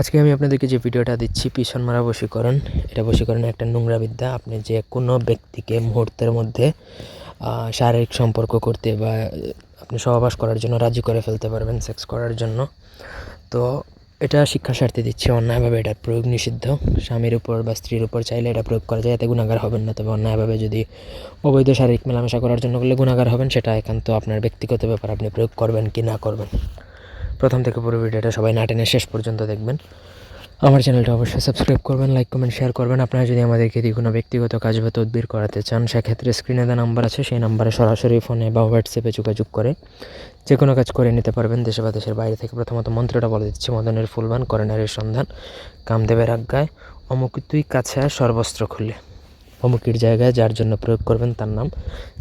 আজকে আমি আপনাদেরকে যে ভিডিওটা দিচ্ছি, পিছন মারা বশীকরণ, এটা বশীকরণের একটা নোংরা বিদ্যা। আপনি যে কোনো ব্যক্তিকে মুহূর্তের মধ্যে শারীরিক সম্পর্ক করতে বা, আপনি সহবাস করার জন্য রাজি করে ফেলতে পারবেন সেক্স করার জন্য। তো এটা শিক্ষা স্বার্থে দিচ্ছে, অন্যায়ভাবে এটার প্রয়োগ নিষিদ্ধ। স্বামীর উপর বা স্ত্রীর উপর চাইলে এটা প্রয়োগ করা যায়, এতে গুণাগার হবেন না। তবে অন্যায়ভাবে যদি অবৈধ শারীরিক মেলামেশা করার জন্য করলে গুণাগার হবেন, সেটা একান্ত আপনার ব্যক্তিগত ব্যাপার, আপনি প্রয়োগ করবেন কি না করবেন। প্রথম থেকে পুরো ভিডিওটা সবাই না টেনে শেষ পর্যন্ত দেখবেন। আমার চ্যানেলটা অবশ্যই সাবস্ক্রাইব করবেন লাইক কমেন্ট শেয়ার করবেন। আপনারা যদি আমাদেরকে দিয়ে কোনো ব্যক্তিগত কাজ বা তদবির করাতে চান, সেক্ষেত্রে স্ক্রিনে দেওয়া নাম্বার আছে, সেই নাম্বারে সরাসরি ফোনে বা হোয়াটসঅ্যাপে যোগাযোগ করে যে কোনো কাজ করে নিতে পারবেন। দেশে বা দেশের বাইরে থেকে প্রথমত মন্ত্রটা বলে দিচ্ছি, মদনের ফুলবান করণারের সন্ধান, কামদেবের আজ্ঞায়, অমুক তুই কাছে সর্বস্ত্র খুলে। অমুকের জায়গায় যার জন্য প্রয়োগ করবেন তার নাম।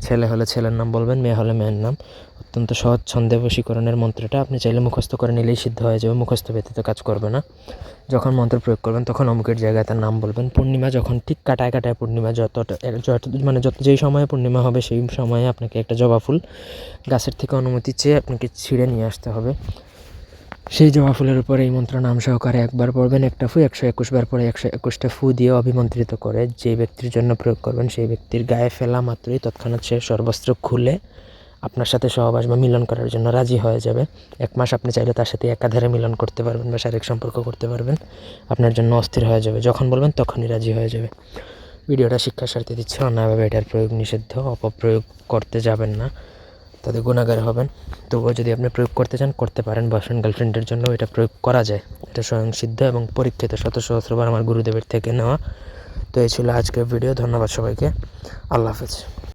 ছেলে হলে ছেলের নাম বলবেন, মেয়ে হলে মেয়ের নাম। অত্যন্ত সহজ ছন্দে বশীকরণের মন্ত্রটা আপনি চাইলে মুখস্থ করে নিলেই সিদ্ধ হয়ে যাবে, মুখস্থ ব্যতীত কাজ করবে না। যখন মন্ত্র প্রয়োগ করবেন, তখন অমুকের জায়গায় তার নাম বলবেন। পূর্ণিমা যখন ঠিক কাটায় কাটায় পূর্ণিমা যতটা যত মানে যত যেই সময়ে পূর্ণিমা হবে, সেই সময়ে আপনাকে একটা জবা ফুল গাছের থেকে অনুমতি চেয়ে আপনাকে ছিঁড়ে নিয়ে আসতে হবে। সেই জবা ফুলের উপর এই মন্ত্র নাম সহকারে একবার পড়বেন, একটা ফু একশো একুশ বার পরে একশো একুশটা ফু দিয়ে অভিমন্ত্রিত করে যে ব্যক্তির জন্য প্রয়োগ করবেন সেই ব্যক্তির গায়ে ফেলা মাত্রই তৎক্ষণাৎ সে সর্বস্ত্র খুলে আপনার সাথে সহবাস বা মিলন করার জন্য রাজি হয়ে যাবে। এক মাস আপনি চাইলে তার সাথে একাধারে মিলন করতে পারবেন বা শারীরিক সম্পর্ক করতে পারবেন। আপনার জন্য অস্থির হয়ে যাবে, যখন বলবেন তখনই রাজি হয়ে যাবে। ভিডিওটা শিক্ষার স্বার্থে দিচ্ছে, অন্যায়ভাবে এটার প্রয়োগ নিষিদ্ধ, অপপ্রয়োগ করতে যাবেন না। তাতে গুণাগার হবেন। তবুও যদি আপনি প্রয়োগ করতে চান, করতে পারেন। বয়ফ্রেন্ড গার্লফ্রেন্ডের জন্য এটা প্রয়োগ করা যায়। এটা স্বয়ং সিদ্ধ এবং পরীক্ষিত শত সহস্রবার আমার গুরুদেবের থেকে নেওয়া। তো এই ছিল আজকের ভিডিও ধন্যবাদ সবাইকে। আল্লাহ হাফেজ।